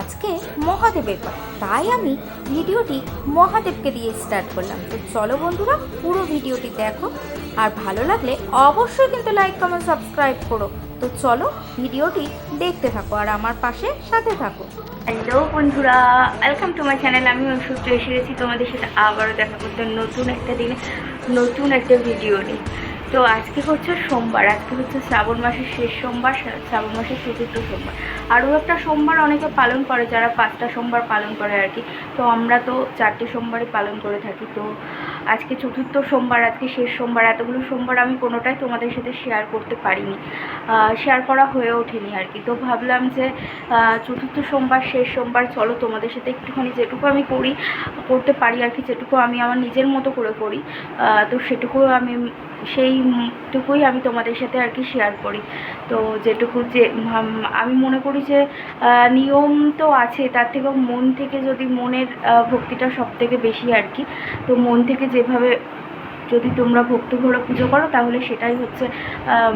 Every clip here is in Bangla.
আজকে মহাদেবের বার তাই আমি ভিডিওটি মহাদেবকে দিয়ে স্টার্ট করলাম। তো চলো বন্ধুরা, পুরো ভিডিওটি দেখো। আর ভালো লাগলে অবশ্যই কিন্তু লাইক কমেন্ট সাবস্ক্রাইব করো। তো চলো ভিডিওটি দেখতে থাকো আর আমার পাশে সাথে থাকো। হ্যালো বন্ধুরা ওয়েলকাম টু মাই চ্যানেল আমি ঐশ্বর্য এসে গেছি তোমাদের সাথে আবারও দেখা করতে নতুন একটা দিনে, নতুন একটা ভিডিও নিয়ে। তো আজকে হচ্ছে সোমবার, আজকে হচ্ছে শ্রাবণ মাসের শেষ সোমবার শ্রাবণ মাসের চতুর্থ সোমবার। আরও একটা সোমবার অনেকে পালন করে, যারা পাঁচটা সোমবার পালন করে আর কি। তো আমরা তো চারটে সোমবারই পালন করে থাকি। তো আজকে চতুর্থ সোমবার, আজকে শেষ সোমবার, এতগুলো সোমবার আমি কোনোটাই তোমাদের সাথে শেয়ার করতে পারিনি। শেয়ার করা হয়ে ওঠেনি আর কি। তো ভাবলাম যে চতুর্থ সোমবার, শেষ সোমবার, চলো তোমাদের সাথে একটুখানি যেটুকু আমি করি, করতে পারি আর কি, যেটুকু আমি আমার নিজের মতো করে করি তো সেটুকু আমি সেইটুকুই আমি তোমাদের সাথে আর কি শেয়ার করি। তো যেটুকু যে আমি মনে করি যে নিয়ম তো আছে, তার থেকেও মন থেকে যদি মনের ভক্তিটা সব থেকে বেশি আর কি, তো মন থেকে যেভাবে যদি তোমরা ভক্তি ভরে পুজো করো, তাহলে সেটাই হচ্ছে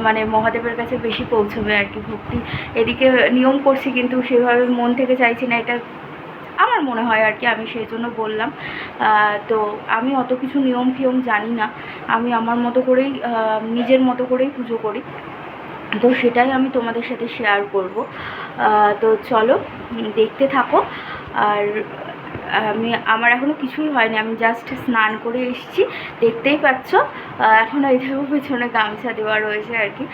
মানে মহাদেবের কাছে বেশি পৌঁছবে আর কি ভক্তি। এদিকে নিয়ম করছি কিন্তু সেভাবে মন থেকে চাইছি না, এটা আমার মনে হয় আর কি, আমি সেই জন্য বললাম। তো আমি অত কিছু নিয়ম ফিয়ম জানি না। আমি আমার মতো করেই নিজের মতো করেই পুজো করি। তো সেটাই আমি তোমাদের সাথে শেয়ার করব। তো চলো দেখতে থাকো। আর আমি, আমার এখনও কিছুই হয়নি। আমি জাস্ট স্নান করে এসেছি। দেখতেই পাচ্ছ এখন এইভাবে পেছনে গামছা দেওয়া রয়েছে আর কি।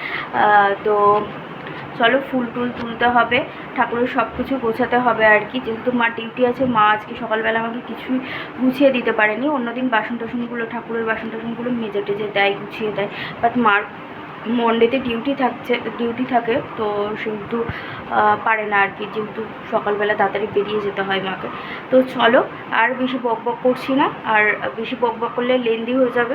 তো চলো ফুল টুল তুলতে হবে, ঠাকুরের সব কিছু গোছাতে হবে আর কি। যেহেতু মা ডিউটি আছে, মা আজকে সকালবেলা আমাকে কিছুই গুছিয়ে দিতে পারেনি। অন্যদিন বাসন টাসনগুলো ঠাকুরের বাসন টাসনগুলো মেজে টেজে দেয়, গুছিয়ে দেয়। বাট মার মন্ডেতে ডিউটি থাকছে ডিউটি থাকে, তো সেহেতু পারে না আর কি, যেহেতু সকালবেলা তাড়াতাড়ি বেরিয়ে যেতে হয় মাকে। তো চলো, আর বেশি বক বক করছি না, আর বেশি বক বক করলে লেন্দি হয়ে যাবে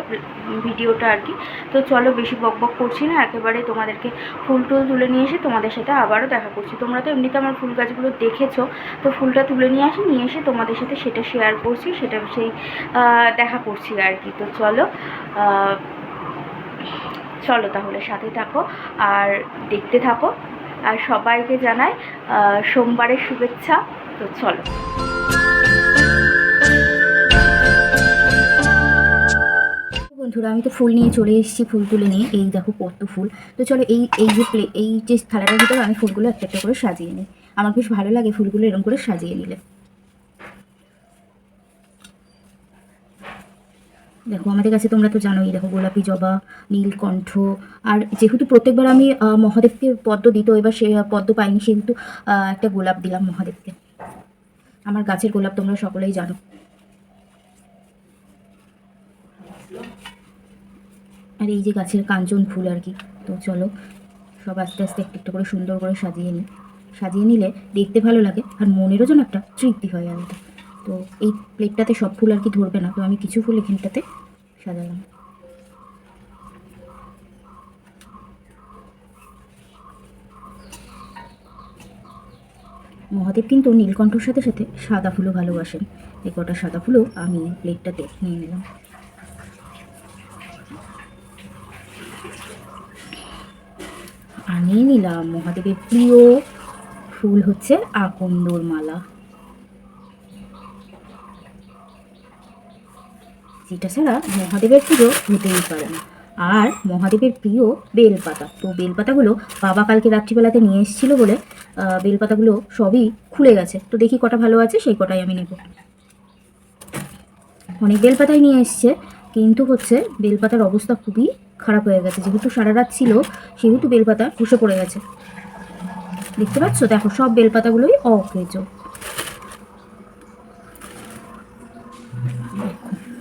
ভিডিওটা আর কি। তো চলো, বেশি বক বক করছি না, একেবারে তোমাদেরকে ফুল টুল তুলে নিয়ে এসে তোমাদের সাথে আবারও দেখা করছি। তোমরা তো এমনিতে আমার ফুল গাছগুলো দেখেছ, তো ফুলটা তুলে নিয়ে আসি, নিয়ে এসে তোমাদের সাথে সেটা শেয়ার করছি, সেটা সেই দেখা করছি আর কি। তো চলো চলো তাহলে সাথে থাকো আর দেখতে থাকো। আর সবাইকে জানাই সোমবারের শুভেচ্ছা। তো চলো। বন্ধুরা, আমি তো ফুল নিয়ে চলে এসেছি, ফুল তুলে নিয়ে। এই দেখো কত ফুল। তো চলো, এই এই যে প্লে এই যে থালাটার ভিতরে আমি ফুলগুলো একটা একটা করে সাজিয়ে নিই। আমার বেশ ভালো লাগে ফুলগুলো এরকম করে সাজিয়ে নিলে। দেখো, আমাদের কাছে তোমরা তো জানোই, দেখো, গোলাপি জবা নীলকণ্ঠ আর যেহেতু প্রত্যেকবার আমি মহাদেবকে পদ্ম দিত এবার সে পদ্ম পাইনি, সেহেতু একটা গোলাপ দিলাম মহাদেবকে। আমার গাছের গোলাপ তোমরা সকলেই জানো। আর এই যে গাছের কাঞ্চন ফুল আর কি, তো চলো, সব আস্তে আস্তে একটু একটু করে সুন্দর করে সাজিয়ে নিই। সাজিয়ে নিলে দেখতে ভালো লাগে, আর মনেরও যেন একটা তৃপ্তি হয় আলাদা তো এই প্লেটটাতে সব ফুল আর কি ধরবে না, তো আমি কিছু ফুল এখানটাতে সাজালাম। মহাদেব কিন্তু নীলকণ্ঠর সাথে সাথে সাদা ফুলও ভালোবাসেন। এই কটা সাদা ফুলও আমি প্লেটটাতে নিয়ে নিলাম। আর নিয়ে নিলাম মহাদেবের প্রিয় ফুল হচ্ছে আকন্দর মালা। যেটা ছাড়া মহাদেবের পুজো হতেই পারে না। আর মহাদেবের প্রিয় বেলপাতা। তো বেলপাতাগুলো বাবা কালকে রাত্রিবেলাতে নিয়ে এসেছিল বলে বেলপাতাগুলো সবই খুলে গেছে। তো দেখি কটা ভালো আছে, সেই কটাই আমি নেব। অনেক বেলপাতাই নিয়ে এসছে, কিন্তু হচ্ছে বেলপাতার অবস্থা খুবই খারাপ হয়ে গেছে। যেহেতু সারা রাত ছিল, সেহেতু বেলপাতা খসে পড়ে গেছে। দেখতে পাচ্ছ? দেখো, সব বেলপাতাগুলোই অকেজ।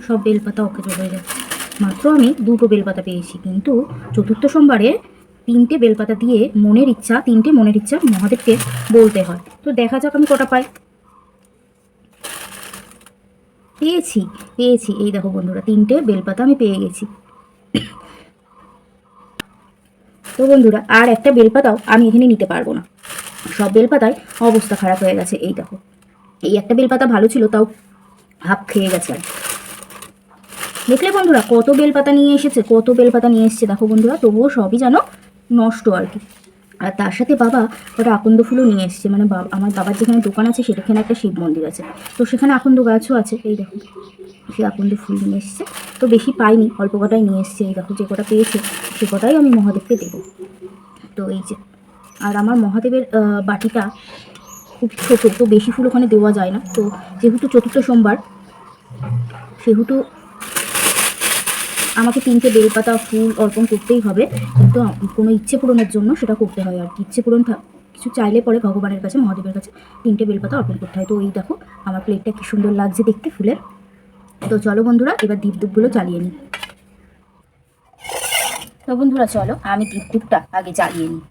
সব বেলপাতা অকেজ হয়ে যাচ্ছে মাত্র আমি দুটো বেলপাতা পেয়েছি, কিন্তু চতুর্থ সোমবারে তিনটে বেলপাতা দিয়ে মনের ইচ্ছা, তিনটে মনের ইচ্ছা মহাদেবকে বলতে হয়। তো দেখা যাক আমি কটা পাই। পেয়েছি পেয়েছি। এই দেখো বন্ধুরা, তিনটে বেলপাতা আমি পেয়ে গেছি। তো বন্ধুরা, আর একটা বেলপাতাও আমি এখানে নিতে পারব না। সব বেলপাতায় অবস্থা খারাপ হয়ে গেছে, এই দেখো। এই একটা বেলপাতা ভালো ছিল, তাও হাফ খেয়ে গেছে আর। দেখলে বন্ধুরা, কত বেলপাতা নিয়ে এসেছে, কত বেলপাতা নিয়ে এসেছে। দেখো বন্ধুরা, তবুও সবই যেন নষ্ট আর কি। আর তার সাথে বাবা ওটা আকন্দ ফুলও নিয়ে এসছে। মানে বাবা, আমার বাবার যেখানে দোকান আছে, সেখানে একটা শিব মন্দির আছে। তো সেখানে আকন্দ গাছও আছে। এই দেখো, সে আকন্দ ফুল নিয়ে এসছে। তো বেশি পাইনি, অল্প কটাই নিয়ে এসছে। এই দেখো, যে কটা পেয়েছে, সে কটাই আমি মহাদেবকে দেবো। তো এই যে, আর আমার মহাদেবের বাটিটা খুব ছোটো, তো বেশি ফুল ওখানে দেওয়া যায় না। তো যেহেতু চতুর্থ সোমবার, সেহেতু আমাকে তিনটে বেলপাতা, ফুল অর্পণ করতেই হবে। কিন্তু কোনো ইচ্ছে পূরণের জন্য সেটা করতে হয় আর কি। ইচ্ছে পূরণ কিছু চাইলে পরে ভগবানের কাছে, মহাদেবের কাছে তিনটে বেলপাতা অর্পণ করতে হয়। তো এই দেখো, আমার প্লেটটা কি সুন্দর লাগছে দেখতে ফুলের। তো চলো বন্ধুরা, এবার দীপ দুপগুলো জ্বালিয়ে নিই। তো বন্ধুরা, চলো, আমি দীপ দুপটা আগে জ্বালিয়ে নিই।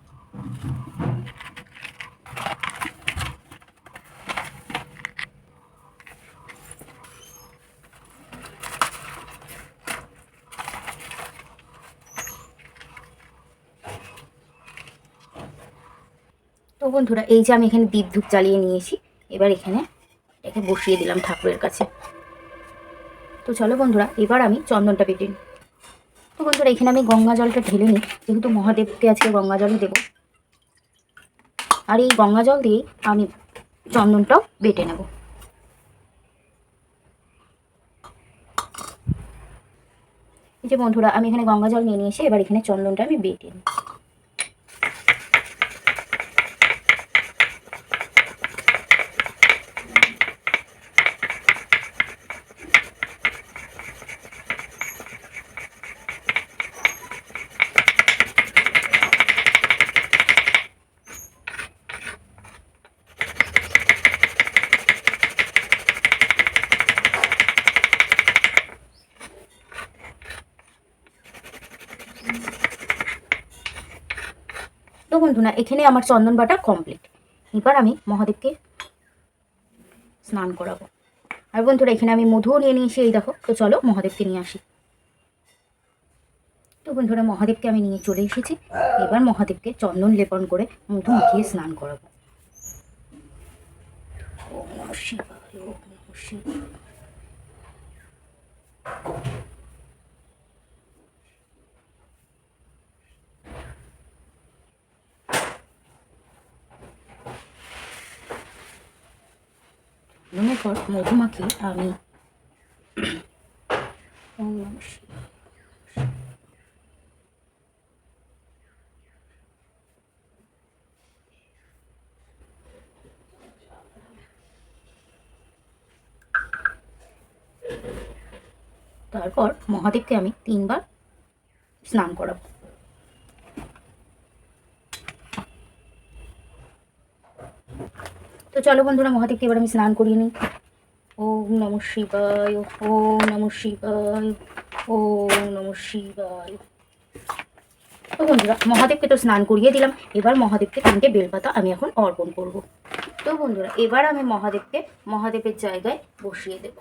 বন্ধুরা, এই যে আমি এখানে দীপ ধূপ জ্বালিয়ে নিয়েছি, এবার এখানে এটাকে বসিয়ে দিলাম ঠাকুরের কাছে। তো চলো বন্ধুরা, এবার আমি চন্দনটা পেটে নিই। তো বন্ধুরা, এখানে আমি গঙ্গা জলটা ঢেলে নিই, যেহেতু মহাদেবকে আজকে গঙ্গা জলই দেবো। আর এই গঙ্গা জল দিয়েই আমি চন্দনটাও বেটে নেব। এই যে বন্ধুরা, আমি এখানে গঙ্গা জল নিয়ে নিয়ে এসে এবার এখানে চন্দনটা আমি বেটে নিই। তো বন্ধুরা এখানে আমার চন্দন বাটা কমপ্লিট এবার আমি মহাদেবকে স্নান করাবো। আর বন্ধুরা, এখানে আমি মধুও নিয়ে নিয়েছি, এই দেখো। তো চলো মহাদেবকে নিয়ে আসি। তো বন্ধুরা, মহাদেবকে আমি নিয়ে চলে এসেছি। এবার মহাদেবকে চন্দন লেপন করে মধু মাখিয়ে স্নান করাবো। ওম কর মধুমাখি আমি তারপর মহাদেবকে আমি তিনবার স্নান করাবো। তো চলো বন্ধুরা মহাদেবকে এবার আমি স্নান করিয়ে নিই। ওম নম শিবায়, ওম নম শিবায়, ওম নম শিবায়। তো বন্ধুরা, মহাদেবকে তো স্নান করিয়ে দিলাম। এবার মহাদেবকে তিনটে বেলপাতা আমি এখন অর্পণ করব। তো বন্ধুরা, এবার আমি মহাদেবকে মহাদেবের জায়গায় বসিয়ে দেব।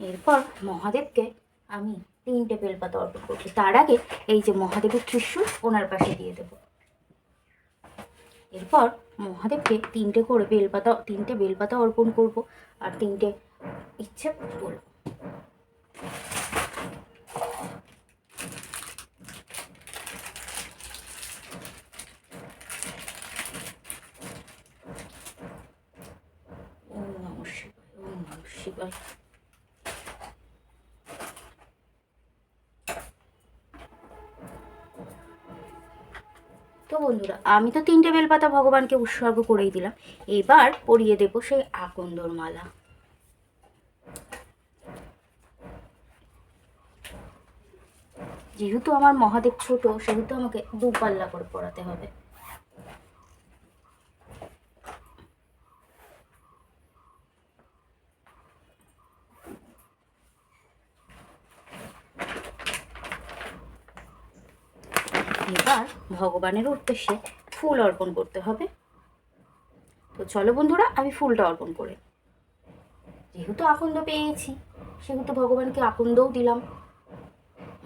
এরপর মহাদেবকে আমি তিনটে বেলপাতা অর্পণ করছি। তার আগে এই যে মহাদেবের ত্রিশূল, ওনার পাশে দিয়ে দেবো। এরপর মহাদেবকে তিনটে করে বেলপাতা তিনটে বেলপাতা অর্পণ করব আর তিনটে ইচ্ছে বলব শিবায়। তো বন্ধুরা, আমি তো তিনটে বেলপাতা ভগবানকে উৎসর্গ করেই দিলাম। এবার পরিয়ে দেব সেই আকন্দর মালা। যেহেতু আমার মহাদেব ছোট, সেহেতু আমাকে দুপাল্লা করে পড়াতে হবে। এবার ভগবানের উদ্দেশ্যে ফুল অর্পণ করতে হবে। তো চলো বন্ধুরা, আমি ফুলটা অর্পণ করে যেহেতু আকন্দ পেয়েছি, সেহেতু ভগবানকে আকন্দও দিলাম,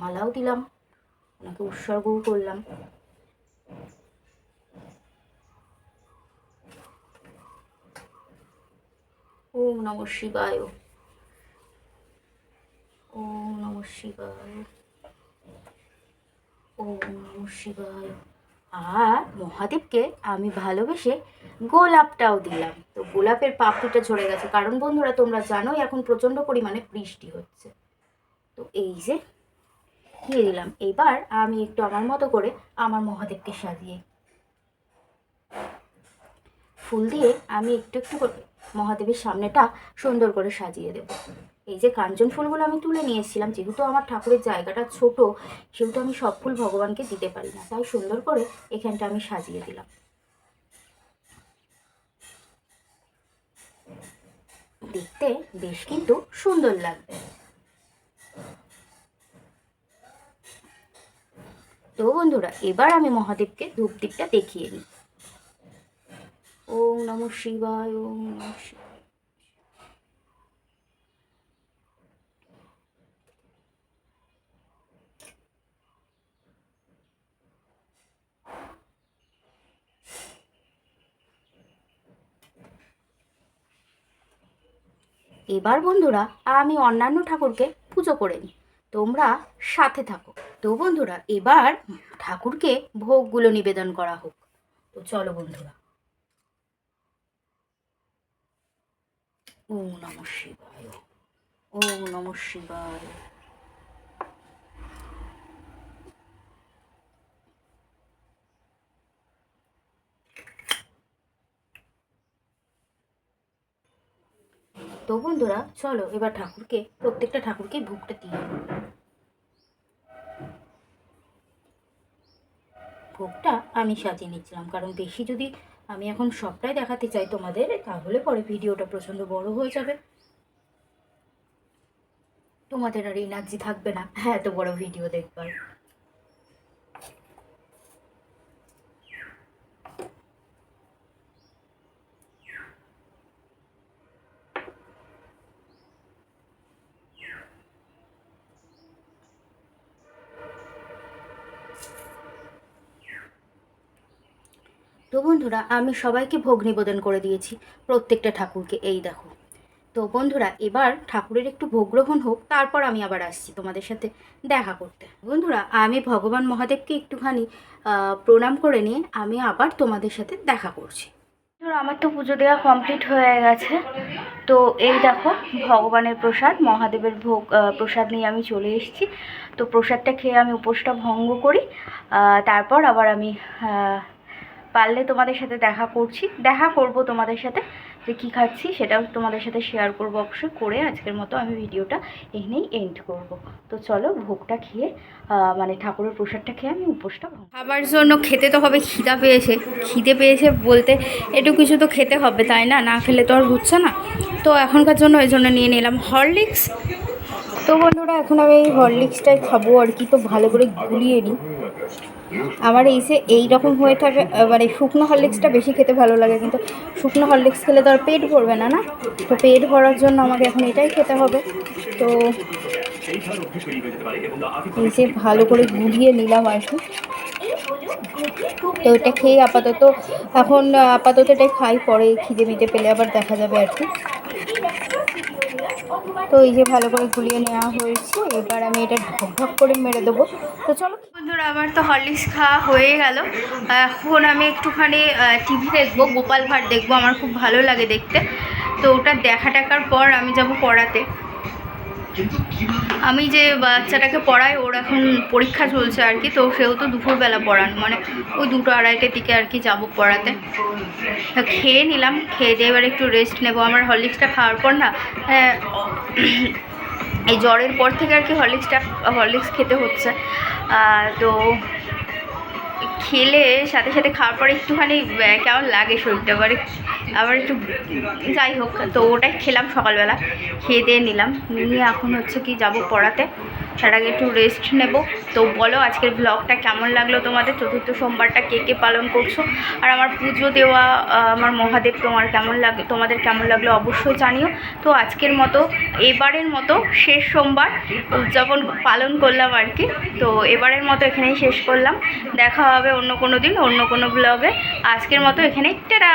মালাও দিলাম, ওনাকে উৎসর্গও করলাম। ওম নম শিবায়। ওম নম শিবায়। ওম শিবায় আর মহাদেবকে আমি ভালোবেসে গোলাপটাও দিলাম। তো গোলাপের পাপড়িটা ঝরে গেছে। কারণ বন্ধুরা, তোমরা জানোই এখন প্রচণ্ড পরিমাণে বৃষ্টি হচ্ছে। তো এই যে, দিয়ে দিলাম। এবার আমি একটু আমার মতো করে আমার মহাদেবকে সাজিয়ে। ফুল দিয়ে আমি একটু একটু করে মহাদেবের সামনেটা সুন্দর করে সাজিয়ে দেব। এই যে কাঞ্চন ফুলগুলো আমি তুলে নিয়ে এসেছিলাম, যেহেতু আমার ঠাকুরের জায়গাটা ছোট, সেহেতু আমি সব ফুল ভগবানকে দিতে পারি না। তাই সুন্দর করে এখানটা আমি সাজিয়ে দিলাম। দেখতে বেশ কিন্তু সুন্দর লাগবে। তো বন্ধুরা, এবার আমি মহাদেবকে ধূপদীপটা দেখিয়ে নিই ওম নম শিবায়, ওম নম শিবায়। এবার বন্ধুরা, আমি অন্যান্য ঠাকুরকে পুজো করে নিই। তোমরা সাথে থাকো। তো বন্ধুরা, এবার ঠাকুরকে ভোগগুলো নিবেদন করা হোক। তো চলো বন্ধুরা। ও নম শিবায়। ও নম শিবায়। তো বন্ধুরা, চলো এবার ঠাকুরকে, প্রত্যেকটা ঠাকুরকে ভোগটা দিয়ে ভোগটা আমি সাজিয়ে নিচ্ছিলাম, কারণ বেশি যদি আমি এখন সবটাই দেখাতে চাই তোমাদের, তাহলে পরে ভিডিওটা প্রচণ্ড বড় হয়ে যাবে। তোমাদের আর এনার্জি থাকবে না। হ্যাঁ এত বড় ভিডিও দেখবার। তো বন্ধুরা, আমি সবাইকে ভোগ নিবেদন করে দিয়েছি, প্রত্যেকটা ঠাকুরকে। এই দেখো। তো বন্ধুরা, এবার ঠাকুরের একটু ভোগ গ্রহণ হোক, তারপর আমি আবার আসছি তোমাদের সাথে দেখা করতে। বন্ধুরা, আমি ভগবান মহাদেবকে একটুখানি প্রণাম করে নিয়ে আমি আবার তোমাদের সাথে দেখা করছি। ধরো আমার তো পুজো দেওয়া কমপ্লিট হয়ে গেছে। তো এই দেখো, ভগবানের প্রসাদ, মহাদেবের ভোগ প্রসাদ নিয়ে আমি চলে এসেছি। তো প্রসাদটা খেয়ে আমি উপোসটা ভঙ্গ করি তারপর আবার আমি পারলে তোমাদের সাথে দেখা করছি। দেখা করব তোমাদের সাথে যে কী খাচ্ছি, সেটাও তোমাদের সাথে শেয়ার করব অবশ্যই করে আজকের মতো আমি ভিডিওটা এখানেই এন্ড করব। তো চলো ভোগটা খেয়ে মানে ঠাকুরের প্রসাদটা খেয়ে আমি উপোসটা খাবার জন্য খেতে তো হবে, খিদা পেয়েছে। খিদে পেয়েছে বলতে একটু কিছু তো খেতে হবে, তাই না? না খেলে তো আর হচ্ছে না। তো এখনকার জন্য এই জন্য নিয়ে নিলাম হরলিক্স। তো বন্ধুরা, এখন আমি এই হরলিক্সটাই খাব আর কি, তো ভালো করে গুলিয়ে নিই। আমার এই যে এই রকম হয়ে থাকে মানে শুকনো হরলিক্সটা বেশি খেতে ভালো লাগে, কিন্তু শুকনো হরলিক্স খেলে তো আর পেট ভরবে না না? তো পেট ভরার জন্য আমাকে এখন এটাই খেতে হবে। তো এই যে ভালো করে গুলিয়ে নিলাম আর কি। তো এটা খেয়ে আপাতত, এখন আপাতত এটাই খাই, পরে খিদে মিদে পেলে আবার দেখা যাবে আর কি। তো এই যে ভালো করে গুলিয়ে নেওয়া হয়েছে এবার আমি এটা ঢক ঢক করে মেরে দেবো। তো চলো। বন্ধুরা আমার তো হরলিক্স খাওয়া হয়ে গেল। এখন আমি একটুখানি টিভি দেখব গোপাল ভাট দেখব আমার খুব ভালো লাগে দেখতে। তো ওটা দেখা টাকার পর আমি যাব পড়াতে। আমি যে বাচ্চাটাকে পড়াই ওর এখন পরীক্ষা চলছে আর কি তো সেহেতু দুপুরবেলা পড়ানো। মানে ওই দুটো আড়াইটের দিকে আর কি যাব পড়াতে। খেয়ে নিলাম খেয়ে দিয়ে এবার একটু রেস্ট নেব। আমার হরলিক্সটা খাওয়ার পর না হ্যাঁ, এই জ্বরের পর থেকে আর কি হরলিক্সটা হরলিক্স খেতে হচ্ছে। তো খেলে সাথে সাথে খাওয়ার পরে একটুখানি কেমন লাগে শরীরটা? এবারে আবার একটু যাই হোক, তো ওটাই খেলাম সকালবেলা, খেয়ে দিয়ে নিলাম। নিয়ে এখন হচ্ছে কি যাব পড়াতে। তার আগে একটু রেস্ট নেব। তো বলো আজকের ব্লগটা কেমন লাগল তোমাদের? চতুর্থ সোমবারটা কে কে পালন করছ? আর আমার পুজো দেওয়া আমার মহাদেব তোমার কেমন লাগে, তোমাদের কেমন লাগল অবশ্যই জানিও। তো আজকের মতো, এবারের মতো শেষ সোমবার উদযাপন পালন করলাম আর কি। তো এবারের মতো এখানেই শেষ করলাম। দেখা হবে অন্য কোনো দিন, অন্য কোনো ব্লগে আজকের মতো এখানেই টেরা